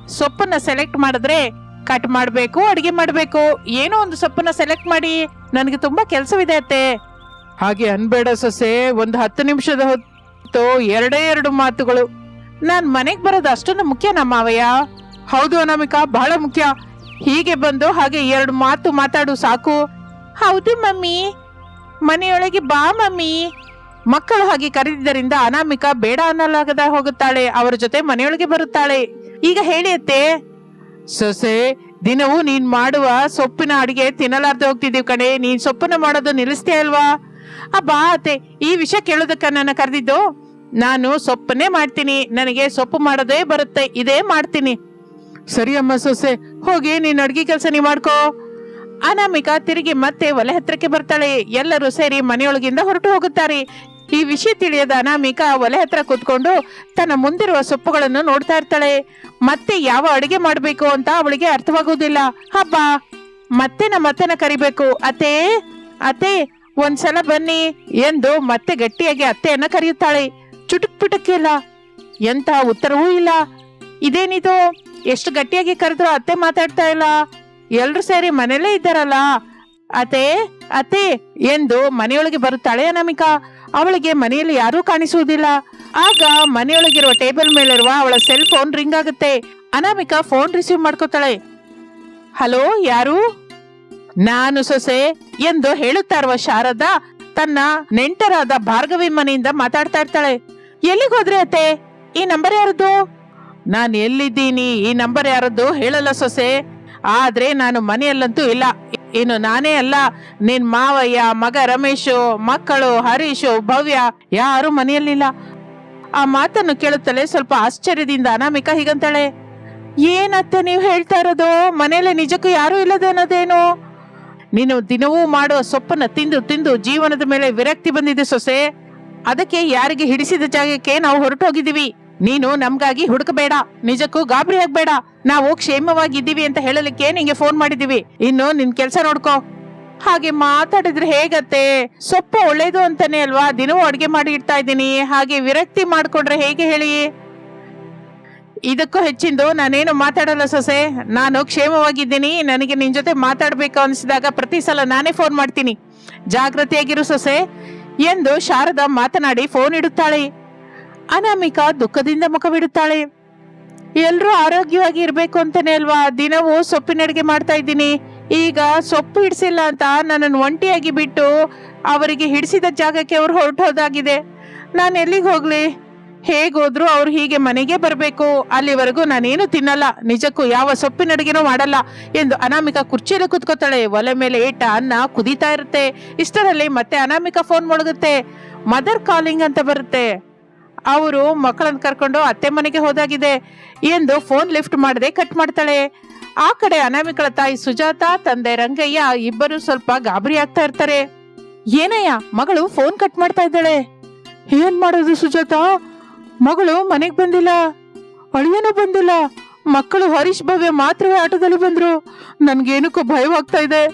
ಸೊಪ್ಪನ್ನ ಸೆಲೆಕ್ಟ್ ಮಾಡಿದ್ರೆ ಕಟ್ ಮಾಡಬೇಕು, ಅಡಿಗೆ ಮಾಡಬೇಕು. ಏನೋ ಒಂದು ಸೊಪ್ಪನ್ನ ಸೆಲೆಕ್ಟ್ ಮಾಡಿ. ನನಗೆ ತುಂಬಾ ಕೆಲಸವಿದೆ ಅತ್ತೆ. ಹಾಗೆ ಅನ್ಬೇಡ ಸೊಸೆ. ಒಂದು ಹತ್ತು ನಿಮಿಷದ ಹೊತ್ತು ಎರಡೇ ಎರಡು ಮಾತುಗಳು. ನಾನು ಮನೆಗೆ ಬರೋದು ಅಷ್ಟೊಂದು ಮುಖ್ಯನಾ ಮಾವಯ್ಯ. ಹೌದು ಅನಾಮಿಕಾ, ಬಹಳ ಮುಖ್ಯ. ಹೀಗೆ ಬಂದು ಹಾಗೆ ಎರಡು ಮಾತು ಮಾತಾಡು ಸಾಕು. ಹೌದು ಮಮ್ಮಿ. ಮನೆಯೊಳಗೆ ಬಾ ಮಮ್ಮಿ. ಮಕ್ಕಳು ಹಾಗೆ ಕರೆದಿದ್ದರಿಂದ ಅನಾಮಿಕ ಬೇಡ ಅನ್ನಲಾಗದ ಹೋಗುತ್ತಾಳೆ. ಅವರ ಜೊತೆ ಮನೆಯೊಳಗೆ ಬರುತ್ತಾಳೆ. ಈಗ ಹೇಳಿ ಅತ್ತೆ. ಸೊಸೆ, ದಿನವೂ ನೀನ್ ಮಾಡುವ ಸೊಪ್ಪಿನ ಅಡಿಗೆ ತಿನ್ನಲಾರ್ದೆ ಹೋಗ್ತಿದ್ದೀವಿ ಕಣೆ. ನೀನ್ ಸೊಪ್ಪನ್ನ ಮಾಡೋದು ನಿಲ್ಲಿಸ್ತೇ ಅಲ್ವಾ? ಆ, ಬಾ ಅತ್ತೆ. ಈ ವಿಷಯ ಕೇಳೋದಕ್ಕ ನನ್ನ ಕರೆದಿದ್ದು, ನಾನು ಸೊಪ್ಪನ್ನೇ ಮಾಡ್ತೀನಿ. ನನಗೆ ಸೊಪ್ಪು ಮಾಡೋದೇ ಬರುತ್ತೆ. ಇದೇ ಮಾಡ್ತೀನಿ. ಸರಿ ಅಮ್ಮ ಸೊಸೆ. ಹೋಗಿ ನೀನ್ ಅಡ್ಗೆ ಕೆಲಸ ನೀ ಮಾಡ್ಕೋ. ಅನಾಮಿಕಾ ತಿರುಗಿ ಮತ್ತೆ ಒಲೆ ಹತ್ರಕ್ಕೆ ಬರ್ತಾಳೆ. ಎಲ್ಲರೂ ಸೇರಿ ಮನೆಯೊಳಗಿಂದ ಹೊರಟು ಹೋಗುತ್ತಾರೆ. ಈ ವಿಷಯ ತಿಳಿಯದ ಅನಾಮಿಕಾ ಒಲೆ ಹತ್ರ ಕೂತ್ಕೊಂಡು ತನ್ನ ಮುಂದಿರುವ ಸೊಪ್ಪುಗಳನ್ನು ನೋಡ್ತಾ ಇರ್ತಾಳೆ. ಮತ್ತೆ ಯಾವ ಅಡುಗೆ ಮಾಡಬೇಕು ಅಂತ ಅವಳಿಗೆ ಅರ್ಥವಾಗುವುದಿಲ್ಲ. ಹಬ್ಬ, ಮತ್ತೆ ನಮ್ಮ ಅತ್ತೆನ ಕರಿಬೇಕು. ಅತ್ತೆ ಅತ್ತೆ, ಒಂದ್ಸಲ ಬನ್ನಿ ಎಂದು ಮತ್ತೆ ಗಟ್ಟಿಯಾಗಿ ಅತ್ತೆಯನ್ನ ಕರೆಯುತ್ತಾಳೆ. ಚುಟುಕ್ ಪುಟಕ್ಕಿಲ್ಲ ಎಂತ ಉತ್ತರವೂ ಇಲ್ಲ. ಇದೇನಿದು? ಎಷ್ಟು ಗಟ್ಟಿಯಾಗಿ ಕರೆದ್ರು ಅತ್ತೆ ಮಾತಾಡ್ತಾ ಇಲ್ಲ. ಎಲ್ರು ಸೇರಿ ಮನೆಯಲ್ಲೇ ಇದ್ದಾರಲ್ಲ? ಅತೆ ಅತೆ ಎಂದು ಮನೆಯೊಳಗೆ ಬರುತ್ತಾಳೆ ಅನಮಿಕಾ. ಅವಳಿಗೆ ಮನೆಯಲ್ಲಿ ಯಾರೂ ಕಾಣಿಸುವುದಿಲ್ಲ. ಆಗ ಮನೆಯೊಳಗಿರುವ ಟೇಬಲ್ ಮೇಲಿರುವ ಅವಳ ಸೆಲ್ ಫೋನ್ ರಿಂಗ್ ಆಗುತ್ತೆ. ಅನಾಮಿಕಾ ಫೋನ್ ರಿಸೀವ್ ಮಾಡ್ಕೋತಾಳೆ. ಹಲೋ, ಯಾರು? ನಾನು ಸೊಸೆ, ಎಂದು ಹೇಳುತ್ತಾ ಇರುವ ಶಾರದಾ ತನ್ನ ನೆಂಟರಾದ ಭಾರ್ಗವಿ ಮನೆಯಿಂದ ಮಾತಾಡ್ತಾ ಇರ್ತಾಳೆ. ಎಲ್ಲಿಗೆ ಹೋದ್ರೆ ಅತ್ತೆ? ಈ ನಂಬರ್ ಯಾರದ್ದು ನಾನು ಎಲ್ಲಿದ್ದೀನಿ? ಈ ನಂಬರ್ ಯಾರದ್ದು ಹೇಳಲ್ಲ ಸೊಸೆ. ಆದ್ರೆ ನಾನು ಮನೆಯಲ್ಲಂತೂ ಇಲ್ಲ. ಇನ್ನು ನಾನೇ ಅಲ್ಲ. ನಿನ್ ಮಾವಯ್ಯ, ಮಗ ರಮೇಶು, ಮಕ್ಕಳು, ಹರೀಶು, ಭವ್ಯ, ಯಾರು ಮನೆಯಲ್ಲಿಲ್ಲ. ಆ ಮಾತನ್ನು ಕೇಳುತ್ತಲೇ ಸ್ವಲ್ಪ ಆಶ್ಚರ್ಯದಿಂದ ಅನಾಮಿಕ ಹೀಗಂತಾಳೆ. ಏನತ್ತೆ ನೀವು ಹೇಳ್ತಾ ಇರೋದು? ಮನೆಯಲ್ಲಿ ನಿಜಕ್ಕೂ ಯಾರು ಇಲ್ಲದೇನೋದೇನು ನೀನು ದಿನವೂ ಮಾಡೋ ಸೊಪ್ಪನ್ನು ತಿಂದು ತಿಂದು ಜೀವನದ ಮೇಲೆ ವಿರಕ್ತಿ ಬಂದಿದೆ ಸೊಸೆ. ಅದಕ್ಕೆ ಯಾರಿಗೆ ಹಿಡಿಸಿದ ಜಾಗಕ್ಕೆ ನಾವು ಹೊರಟು ಹೋಗಿದ್ದೀವಿ ನೀನು ನಮ್ಗಾಗಿ ಹುಡುಕಬೇಡ. ನಿಜಕ್ಕೂ ಗಾಬರಿ ಆಗ್ಬೇಡ. ನಾವು ಕ್ಷೇಮವಾಗಿದ್ದೀವಿ ಅಂತ ಹೇಳಲಿಕ್ಕೆ ನಿಂಗೆ ಫೋನ್ ಮಾಡಿದೀವಿ ಇನ್ನು ನಿನ್ ಕೆಲ್ಸ ನೋಡ್ಕೋ. ಹಾಗೆ ಮಾತಾಡಿದ್ರೆ ಹೇಗತ್ತೆ? ಸೊಪ್ಪು ಒಳ್ಳೇದು ಅಂತಾನೆ ಅಲ್ವಾ? ದಿನವೂ ಅಡ್ಗೆ ಮಾಡಿ ಇಡ್ತಾ ಇದ್ದೀನಿ. ಹಾಗೆ ವಿರಕ್ತಿ ಮಾಡ್ಕೊಂಡ್ರೆ ಹೇಗೆ ಹೇಳಿ? ಇದಕ್ಕೂ ಹೆಚ್ಚಿಂದು ನಾನೇನು ಮಾತಾಡಲ್ಲ ಸೊಸೆ. ನಾನು ಕ್ಷೇಮವಾಗಿದ್ದೀನಿ. ನನಗೆ ನಿನ್ ಜೊತೆ ಮಾತಾಡ್ಬೇಕು ಅನಿಸಿದಾಗ ಪ್ರತಿ ಸಲ ನಾನೇ ಫೋನ್ ಮಾಡ್ತೀನಿ. ಜಾಗ್ರತೆಯಾಗಿರು ಸೊಸೆ. ಎಂದು ಶಾರದಾ ಮಾತನಾಡಿ ಫೋನ್ ಇಡುತ್ತಾಳೆ. ಅನಾಮಿಕಾ ದುಃಖದಿಂದ ಮುಖವಿಡುತ್ತಾಳೆ ಎಲ್ರೂ ಆರೋಗ್ಯವಾಗಿ ಇರಬೇಕು ಅಂತಾನೆ ಅಲ್ವಾ? ದಿನವೂ ಸೊಪ್ಪಿನ ಅಡುಗೆ ಮಾಡ್ತಾ ಇದ್ದೀನಿ. ಈಗ ಸೊಪ್ಪು ಹಿಡಿಸಿಲ್ಲ ಅಂತ ನನ್ನನ್ನು ಒಂಟಿಯಾಗಿ ಬಿಟ್ಟು ಅವರಿಗೆ ಹಿಡಿಸಿದ ಜಾಗಕ್ಕೆ ಅವ್ರು ಹೊರಟೋದಾಗಿದೆ ನಾನು ಎಲ್ಲಿಗೆ ಹೋಗ್ಲಿ? ಹೇಗೋದ್ರು ಅವ್ರು ಹೀಗೆ ಮನೆಗೆ ಬರಬೇಕು. ಅಲ್ಲಿವರೆಗೂ ನಾನೇನು ತಿನ್ನಲ್ಲ. ನಿಜಕ್ಕೂ ಯಾವ ಸೊಪ್ಪಿನ ಅಡುಗೆನೂ ಮಾಡಲ್ಲ ಎಂದು ಅನಾಮಿಕಾ ಕುರ್ಚಿಯಲ್ಲಿ ಕುತ್ಕೋತಾಳೆ. ಒಲೆ ಮೇಲೆ ಏಟ ಅನ್ನ ಕುದೀತಾ ಇರುತ್ತೆ. ಇಷ್ಟರಲ್ಲಿ ಮತ್ತೆ ಅನಾಮಿಕಾ ಫೋನ್ ಮುಳುಗುತ್ತೆ. ಮದರ್ ಕಾಲಿಂಗ್ ಅಂತ ಬರುತ್ತೆ. ಅವರು ಮಕ್ಕಳನ್ನು ಕರ್ಕೊಂಡು ಅತ್ತೆ ಮನೆಗೆ ಹೋದಾಗಿದೆ ಎಂದು ಫೋನ್ ಲಿಫ್ಟ್ ಮಾಡದೆ ಕಟ್ ಮಾಡ್ತಾಳೆ. ಆ ಕಡೆ ಅನಾಮಿಕಳ ತಾಯಿ ಸುಜಾತ, ತಂದೆ ರಂಗಯ್ಯ ಇಬ್ಬರು ಸ್ವಲ್ಪ ಗಾಬರಿ ಆಗ್ತಾ ಇರ್ತಾರೆ. ಏನಯ್ಯ, ಮಗಳು ಫೋನ್ ಕಟ್ ಮಾಡ್ತಾ ಇದ್ದಾಳೆ. ಏನ್ ಮಾಡೋದು ಸುಜಾತ? ಮಗಳು ಮನೆಗೆ ಬಂದಿಲ್ಲ. ಅಳಿಯನೂ ಬಂದಿಲ್ಲ. ಮಕ್ಕಳು ಹರೀಶ್ ಭವ್ಯ ಮಾತ್ರವೇ ಆಟೋದಲ್ಲಿ ಬಂದ್ರು. ನನ್ಗೇನಕ್ಕೂ ಭಯವಾಗ್ತಾ ಇದೆ.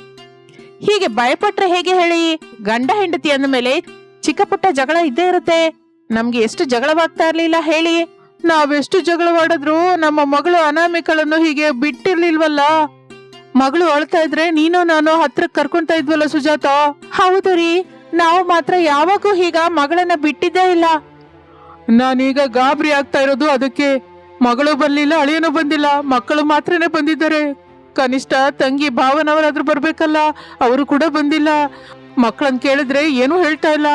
ಹೀಗೆ ಭಯಪಟ್ರೆ ಹೇಗೆ ಹೇಳಿ? ಗಂಡ ಹೆಂಡತಿ ಅಂದ ಮೇಲೆ ಚಿಕ್ಕ ಜಗಳ ಇದ್ದೇ ಇರುತ್ತೆ. ನಮ್ಗೆ ಎಷ್ಟು ಜಗಳವಾಗ್ತಾ ಇರ್ಲಿಲ್ಲ ಹೇಳಿ. ನಾವೆಷ್ಟು ಜಗಳವಾಡಿದ್ರು ನಮ್ಮ ಮಗಳು ಅನಾಮಿಕಳನ್ನು ಹೀಗೆ ಬಿಟ್ಟಿರ್ಲಿಲ್ವಲ್ಲ. ಮಗಳು ಅಳ್ತಾ ಇದ್ರೆ ನೀನು ನಾನು ಹತ್ರಕ್ಕೆ ಕರ್ಕೊಂತಾ ಇದ್ವಲ್ಲ ಸುಜಾತ? ಹೌದು ರೀ. ನಾವು ಮಾತ್ರ ಯಾವಾಗೂ ಹೀಗ ಮಗಳನ್ನ ಬಿಟ್ಟಿದ್ದೇ ಇಲ್ಲ. ನಾನೀಗ ಗಾಬರಿ ಆಗ್ತಾ ಇರೋದು ಅದಕ್ಕೆ. ಮಗಳು ಬರ್ಲಿಲ್ಲ, ಅಳಿಯನು ಬಂದಿಲ್ಲ, ಮಕ್ಕಳು ಮಾತ್ರನೇ ಬಂದಿದ್ದಾರೆ. ಕನಿಷ್ಠ ತಂಗಿ ಭಾವನವರಾದ್ರೂ ಬರ್ಬೇಕಲ್ಲ, ಅವರು ಕೂಡ ಬಂದಿಲ್ಲ. ಮಕ್ಕಳನ್ನ ಕೇಳಿದ್ರೆ ಏನೂ ಹೇಳ್ತಾ ಇಲ್ಲ.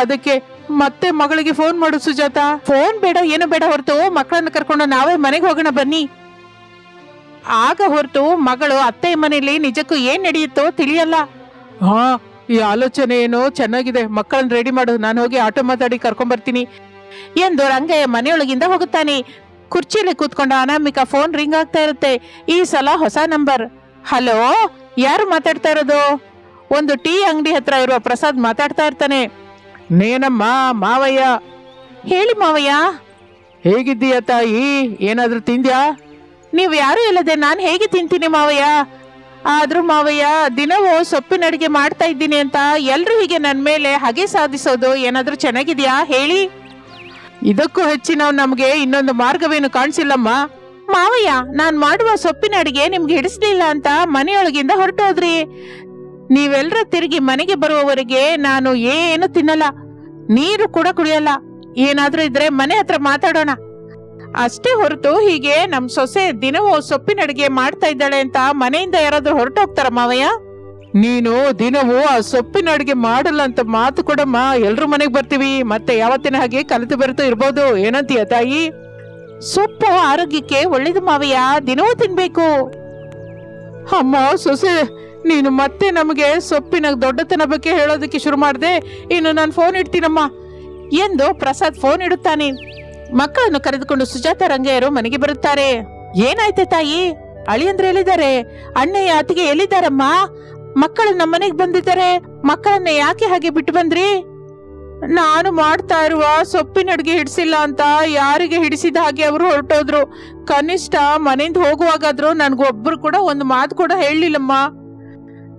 ಅದಕ್ಕೆ ಮತ್ತೆ ಮಗಳಿಗೆ ಫೋನ್ ಮಾಡು ಸುಜಾತ. ಫೋನ್ ಬೇಡ, ಏನು ಬೇಡ ಹೊರತು. ಮಕ್ಕಳನ್ನ ಕರ್ಕೊಂಡು ನಾವೇ ಮನೆಗೆ ಹೋಗೋಣ ಬನ್ನಿ. ಆಗ ಹೊರತು ಮಗಳು ಅತ್ತೆ ಮನೆಯಲ್ಲಿ ನಿಜಕ್ಕೂ ಏನ್ ನಡೆಯುತ್ತೋ ತಿಳಿಯಲ್ಲ. ಹಾ, ಈ ಆಲೋಚನೆ ಏನೋ ಚೆನ್ನಾಗಿದೆ. ಮಕ್ಕಳನ್ನ ರೆಡಿ ಮಾಡು. ನಾನು ಹೋಗಿ ಆಟೋ ಮಾತಾಡಿ ಕರ್ಕೊಂಬರ್ತೀನಿ ಎಂದು ರಂಗಯ್ಯ ಮನೆಯೊಳಗಿಂದ ಹೋಗುತ್ತಾನೆ. ಕುರ್ಚಿಯಲ್ಲಿ ಕೂತ್ಕೊಂಡ ಅನಾಮಿಕ ಫೋನ್ ರಿಂಗ್ ಆಗ್ತಾ ಇರುತ್ತೆ. ಈ ಸಲ ಹೊಸ ನಂಬರ್ ಹಲೋ ಯಾರು ಮಾತಾಡ್ತಾ ಇರೋದು? ಒಂದು ಟೀ ಅಂಗಡಿ ಹತ್ರ ಇರುವ ಪ್ರಸಾದ್ ಮಾತಾಡ್ತಾ ಇರ್ತಾನೆ. ನೇನಮ್ಮ ಮಾವಯ್ಯ. ಹೇಳಿ ಮಾವಯ್ಯ. ಹೇಗಿದ್ದೀಯ ತಾಯಿ? ಏನಾದರೂ ತಿಂದ್ಯಾ? ನೀವು ಯಾರು ಇಲ್ಲದೆ ನಾನು ಹೇಗೆ ತಿಂತೀನಿ ಮಾವಯ್ಯ? ಆದ್ರೂ ಮಾವಯ್ಯ ದಿನವೂ ಸೊಪ್ಪಿನ ಅಡಿಗೆ ಮಾಡ್ತಾ ಇದ್ದೀನಿ ಅಂತ ಎಲ್ಲರೂ ಹೀಗೆ ನನ್ನ ಮೇಲೆ ಹಗೆ ಸಾಧಿಸೋದು ಏನಾದರೂ ಚೆನ್ನಾಗಿದ್ಯಾ? ಹೇಳಿ. ಇದಕ್ಕೂ ಹೆಚ್ಚಿನ ನಮಗೆ ಇನ್ನೊಂದು ಮಾರ್ಗವೇನು ಕಾಣಿಸಿಲ್ಲಮ್ಮ. ಮಾವಯ್ಯ ನಾನು ಮಾಡುವ ಸೊಪ್ಪಿನ ಅಡಿಗೆ ನಿಮ್ಗೆ ಹಿಡಿಸ್ಲಿಲ್ಲ ಅಂತ ಮನೆಯೊಳಗಿಂದ ಹೊರಟೋದ್ರಿ. ನೀವೆಲ್ಲರೂ ತಿರುಗಿ ಮನೆಗೆ ಬರುವವರೆಗೆ ನಾನು ಏನು ತಿನ್ನಲ್ಲ ನೀರು ಕೂಡ ಕುಡಿಯಲ್ಲ. ಏನಾದ್ರೂ ಇದ್ರೆ ಮನೆ ಹತ್ರ ಮಾತಾಡೋಣ. ಅಷ್ಟೇ ಹೊರತು ಹೀಗೆ ನಮ್ ಸೊಸೆ ದಿನವೂ ಸೊಪ್ಪಿನ ಅಡಿಗೆ ಮಾಡ್ತಾ ಇದ್ದಾಳೆ ಅಂತ ಮನೆಯಿಂದ ಯಾರಾದ್ರೂ ಹೊರಟೋಗ್ತಾರ ಮಾವಯ್ಯ? ನೀನು ದಿನವೂ ಆ ಸೊಪ್ಪಿನ ಅಡಿಗೆ ಮಾಡಲ್ಲ ಅಂತ ಮಾತು ಕೊಡಮ್ಮ. ಎಲ್ರು ಮನೆಗೆ ಬರ್ತೀವಿ. ಮತ್ತೆ ಯಾವತ್ತಿನ ಹಾಗೆ ಕಲಿತು ಬೆರೆತು ಇರ್ಬೋದು. ಏನಂತೀಯ ತಾಯಿ? ಸೊಪ್ಪು ಆರೋಗ್ಯಕ್ಕೆ ಒಳ್ಳೇದು ಮಾವಯ್ಯ. ದಿನವೂ ತಿನ್ಬೇಕು. ಅಮ್ಮ ಸೊಸೆ ನೀನು ಮತ್ತೆ ನಮಗೆ ಸೊಪ್ಪಿನ ದೊಡ್ಡತನ ಬಗ್ಗೆ ಹೇಳೋದಕ್ಕೆ ಶುರು ಮಾಡಿದೆ. ಇನ್ನು ನಾನು ಫೋನ್ ಇಡ್ತೀನಮ್ಮ. ಎಂದು ಪ್ರಸಾದ್ ಫೋನ್ ಇಡುತ್ತಾನೆ. ಮಕ್ಕಳನ್ನು ಕರೆದುಕೊಂಡು ಸುಜಾತ ರಂಗಯ್ಯರು ಮನೆಗೆ ಬರುತ್ತಾರೆ. ಏನಾಯ್ತೆ ತಾಯಿ? ಅಳಿಯಂದ್ರೆ ಎಲ್ಲಿದ್ದಾರೆ? ಅಣ್ಣಯ್ಯ ಅತಿಗೆ ಎಲ್ಲಿದ್ದಾರಮ್ಮ? ಮಕ್ಕಳು ನಮ್ಮ ಮನೆಗೆ ಬಂದಿದ್ದಾರೆ. ಮಕ್ಕಳನ್ನ ಯಾಕೆ ಹಾಗೆ ಬಿಟ್ಟು ಬಂದ್ರಿ? ನಾನು ಮಾಡ್ತಾ ಇರುವ ಸೊಪ್ಪಿನ ಅಡುಗೆ ಹಿಡಿಸಿಲ್ಲ ಅಂತ ಯಾರಿಗೆ ಹಿಡಿಸಿದ ಹಾಗೆ ಅವರು ಹೊರಟೋದ್ರು. ಕನಿಷ್ಠ ಮನೆಯಿಂದ ಹೋಗುವಾಗಾದ್ರೂ ನನ್ಗೊಬ್ರು ಕೂಡ ಒಂದು ಮಾತು ಕೂಡ ಹೇಳಲಿಲ್ಲಮ್ಮ.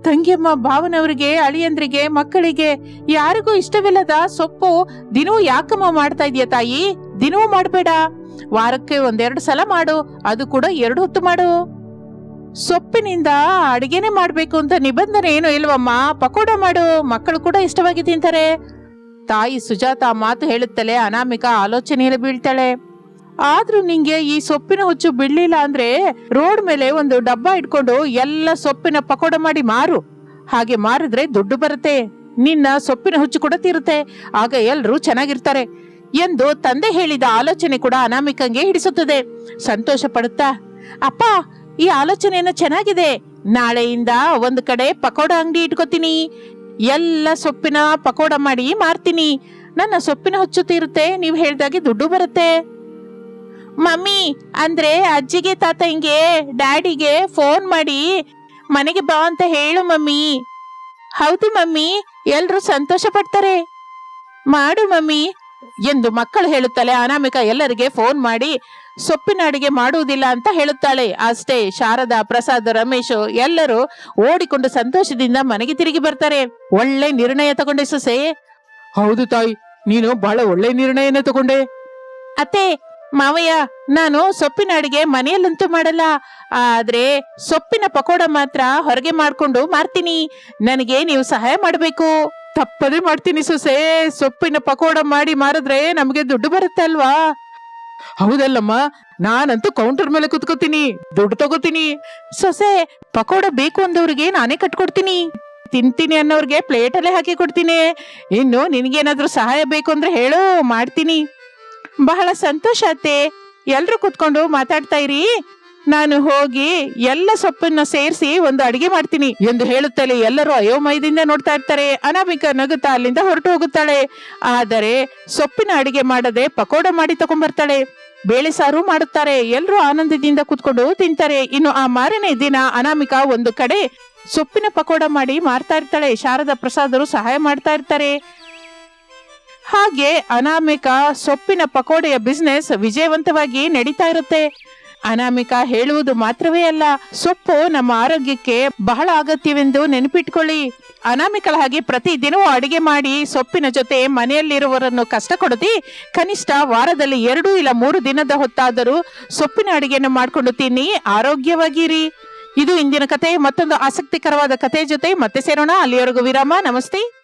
ತಂಗಿಯಮ್ಮ ಭಾವನವರಿಗೆ, ಅಳಿಯಂದ್ರಿಗೆ, ಮಕ್ಕಳಿಗೆ ಯಾರಿಗೂ ಇಷ್ಟವಿಲ್ಲದ ಸೊಪ್ಪು ದಿನವೂ ಯಾಕಮ್ಮ ಮಾಡ್ತಾ ಇದೀಯ ತಾಯಿ? ದಿನವೂ ಮಾಡಬೇಡ. ವಾರಕ್ಕೆ ಒಂದೆರಡು ಸಲ ಮಾಡು, ಅದು ಕೂಡ ಎರಡು ಹೊತ್ತು ಮಾಡು. ಸೊಪ್ಪಿನಿಂದ ಅಡಿಗೆನೆ ಮಾಡಬೇಕು ಅಂತ ನಿಬಂಧನೆ ಏನು ಇಲ್ವಮ್ಮ. ಪಕೋಡ ಮಾಡು, ಮಕ್ಕಳು ಕೂಡ ಇಷ್ಟವಾಗಿ ತಿಂತಾರೆ. ತಾಯಿ ಸುಜಾತ ಮಾತು ಹೇಳುತ್ತಲೇ ಅನಾಮಿಕಾ ಆಲೋಚನೆಯಲ್ಲಿ ಬೀಳ್ತಾಳೆ. ಆದ್ರೂ ನಿಂಗೆ ಈ ಸೊಪ್ಪಿನ ಹುಚ್ಚು ಬಿಡ್ಲಿಲ್ಲ ಅಂದ್ರೆ ರೋಡ್ ಮೇಲೆ ಒಂದು ಡಬ್ಬ ಇಟ್ಕೊಂಡು ಎಲ್ಲ ಸೊಪ್ಪಿನ ಪಕೋಡ ಮಾಡಿ ಮಾರು. ಹಾಗೆ ಮಾರಿದ್ರೆ ದುಡ್ಡು ಬರುತ್ತೆ. ನಿನ್ನ ಸೊಪ್ಪಿನ ಹುಚ್ಚು ಕೂಡ ತೀರುತ್ತೆ. ಆಗ ಎಲ್ರೂ ಚೆನ್ನಾಗಿರ್ತಾರೆ ಎಂದು ತಂದೆ ಹೇಳಿದ ಆಲೋಚನೆ ಕೂಡ ಅನಾಮಿಕಂಗೆ ಹಿಡಿಸುತ್ತದೆ. ಸಂತೋಷ ಪಡುತ್ತಾ, ಅಪ್ಪ, ಈ ಆಲೋಚನೆಯನ್ನು ಚೆನ್ನಾಗಿದೆ. ನಾಳೆಯಿಂದ ಒಂದು ಕಡೆ ಪಕೋಡ ಅಂಗಡಿ ಇಟ್ಕೋತೀನಿ. ಎಲ್ಲ ಸೊಪ್ಪಿನ ಪಕೋಡ ಮಾಡಿ ಮಾರ್ತೀನಿ. ನನ್ನ ಸೊಪ್ಪಿನ ಹುಚ್ಚು ತೀರುತ್ತೆ. ನೀವು ಹೇಳಿದಾಗೆ ದುಡ್ಡು ಬರುತ್ತೆ. ಮಮ್ಮಿ ಅಂದ್ರೆ ಅಜ್ಜಿಗೆ ತಾತಂಗೆ ಡ್ಯಾಡಿಗೆ ಫೋನ್ ಮಾಡಿ ಮನೆಗೆ ಬಾ ಅಂತ ಹೇಳು ಮಮ್ಮಿ. ಹೌದು ಮಮ್ಮಿ ಎಲ್ರು ಸಂತೋಷ ಪಡ್ತಾರೆ. ಮಾಡು ಮಮ್ಮಿ ಎಂದು ಮಕ್ಕಳು ಹೇಳುತ್ತಾಳೆ ಅನಾಮಿಕ ಎಲ್ಲರಿಗೆ ಫೋನ್ ಮಾಡಿ ಸೊಪ್ಪಿನ ಅಡಿಗೆ ಮಾಡುವುದಿಲ್ಲ ಅಂತ ಹೇಳುತ್ತಾಳೆ. ಅಷ್ಟೇ ಶಾರದಾ ಪ್ರಸಾದ್ ರಮೇಶ್ ಎಲ್ಲರೂ ಓಡಿಕೊಂಡು ಸಂತೋಷದಿಂದ ಮನೆಗೆ ತಿರುಗಿ ಬರ್ತಾರೆ. ಒಳ್ಳೆ ನಿರ್ಣಯ ತಗೊಂಡೆ ಸೊಸೆ. ಹೌದು ತಾಯಿ ನೀನು ಬಹಳ ಒಳ್ಳೆ ನಿರ್ಣಯನೇ ತಗೊಂಡೆ. ಅತ್ತೆ ಮಾವಯ್ಯ, ನಾನು ಸೊಪ್ಪಿನ ಅಡಿಗೆ ಮನೆಯಲ್ಲಂತೂ ಮಾಡಲ್ಲ. ಆದ್ರೆ ಸೊಪ್ಪಿನ ಪಕೋಡ ಮಾತ್ರ ಹೊರಗೆ ಮಾಡ್ಕೊಂಡು ಮಾರ್ತೀನಿ. ನನಗೆ ನೀವು ಸಹಾಯ ಮಾಡಬೇಕು. ತಪ್ಪದೇ ಮಾಡ್ತೀನಿ ಸೊಸೆ. ಸೊಪ್ಪಿನ ಪಕೋಡ ಮಾಡಿ ಮಾರಿದ್ರೆ ನಮಗೆ ದುಡ್ಡು ಬರುತ್ತೆ ಅಲ್ವಾ? ಹೌದಲ್ಲಮ್ಮ, ನಾನಂತೂ ಕೌಂಟರ್ ಮೇಲೆ ಕುತ್ಕೋತೀನಿ. ದುಡ್ಡು ತಗೋತೀನಿ. ಸೊಸೆ, ಪಕೋಡ ಬೇಕು ಅಂದವ್ರಿಗೆ ನಾನೇ ಕಟ್ಕೊಡ್ತೀನಿ. ತಿಂತೀನಿ ಅನ್ನೋರ್ಗೆ ಪ್ಲೇಟಲ್ಲೇ ಹಾಕಿ ಕೊಡ್ತೀನಿ. ಇನ್ನು ನಿನಗೇನಾದ್ರೂ ಸಹಾಯ ಬೇಕು ಅಂದ್ರೆ ಹೇಳು, ಮಾಡ್ತೀನಿ. ಬಹಳ ಸಂತೋಷ ಅತ್ತೆ. ಎಲ್ರು ಕುತ್ಕೊಂಡು ಮಾತಾಡ್ತಾ ಇರಿ. ನಾನು ಹೋಗಿ ಎಲ್ಲ ಸೊಪ್ಪನ್ನ ಸೇರಿಸಿ ಒಂದು ಅಡಿಗೆ ಮಾಡ್ತೀನಿ. ಎಂದು ಹೇಳುತ್ತಲೇ ಎಲ್ಲರೂ ಅಯೋಮಯದಿಂದ ನೋಡ್ತಾ ಇರ್ತಾರೆ. ಅನಾಮಿಕ ನಗುತ್ತಾ ಅಲ್ಲಿಂದ ಹೊರಟು ಹೋಗುತ್ತಾಳೆ. ಆದರೆ ಸೊಪ್ಪಿನ ಅಡಿಗೆ ಮಾಡದೆ ಪಕೋಡ ಮಾಡಿ ತಗೊಂಡ್ಬರ್ತಾಳೆ ಬೇಳೆ ಸಾರು ಮಾಡುತ್ತಾರೆ. ಎಲ್ಲರೂ ಆನಂದದಿಂದ ಕುತ್ಕೊಂಡು ತಿಂತಾರೆ. ಇನ್ನು ಆ ಮಾರನೇ ದಿನ ಅನಾಮಿಕ ಒಂದು ಕಡೆ ಸೊಪ್ಪಿನ ಪಕೋಡ ಮಾಡಿ ಮಾರ್ತಾ ಇರ್ತಾಳೆ. ಶಾರದಾ ಪ್ರಸಾದರು ಸಹಾಯ ಮಾಡ್ತಾ ಇರ್ತಾರೆ. ಹಾಗೆ ಅನಾಮಿಕ ಸೊಪ್ಪಿನ ಪಕೋಡೆಯ ಬಿಸ್ನೆಸ್ ವಿಜಯವಂತವಾಗಿ ನಡೀತಾ ಇರುತ್ತೆ. ಅನಾಮಿಕ ಹೇಳುವುದು ಮಾತ್ರವೇ ಅಲ್ಲ, ಸೊಪ್ಪು ನಮ್ಮ ಆರೋಗ್ಯಕ್ಕೆ ಬಹಳ ಅಗತ್ಯವೆಂದು ನೆನಪಿಟ್ಕೊಳ್ಳಿ. ಅನಾಮಿಕಳ ಹಾಗೆ ಪ್ರತಿ ದಿನವೂ ಅಡಿಗೆ ಮಾಡಿ ಸೊಪ್ಪಿನ ಜೊತೆ ಮನೆಯಲ್ಲಿರುವವರನ್ನು ಕಷ್ಟ ಕೊಡದೆ ಕನಿಷ್ಠ ವಾರದಲ್ಲಿ ಎರಡು ಇಲ್ಲ ಮೂರು ದಿನದ ಹೊತ್ತಾದರೂ ಸೊಪ್ಪಿನ ಅಡಿಗೆಯನ್ನು ಮಾಡಿಕೊಂಡು ತಿನ್ನಿ, ಆರೋಗ್ಯವಾಗಿರಿ. ಇದು ಇಂದಿನ ಕತೆ, ಮತ್ತೊಂದು ಆಸಕ್ತಿಕರವಾದ ಕಥೆ ಜೊತೆ ಮತ್ತೆ ಸೇರೋಣ. ಅಲ್ಲಿಯವರೆಗೂ ವಿರಾಮ, ನಮಸ್ತೆ.